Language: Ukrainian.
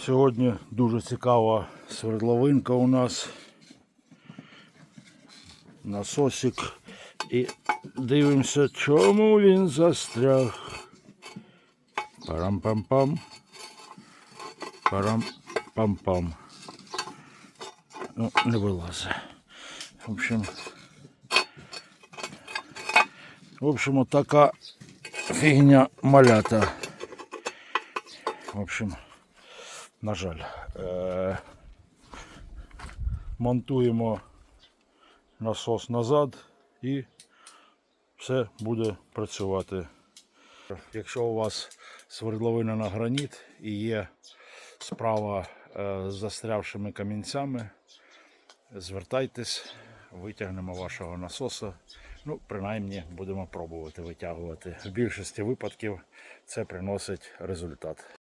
Сьогодні дуже цікава свердловинка у нас. Насосик. І дивимося, чому він застряг. Парам-пам-пам. Парам-пам-пам. Ну, не вилазить. В общем, в общем, от така фігня малята. В общем, на жаль. Е- монтуємо насос назад і все буде працювати. Якщо у вас свердловина на граніт і є справа е, з застрявшими камінцями, звертайтесь, витягнемо вашого насоса. Ну, принаймні будемо пробувати витягувати. В більшості випадків це приносить результат.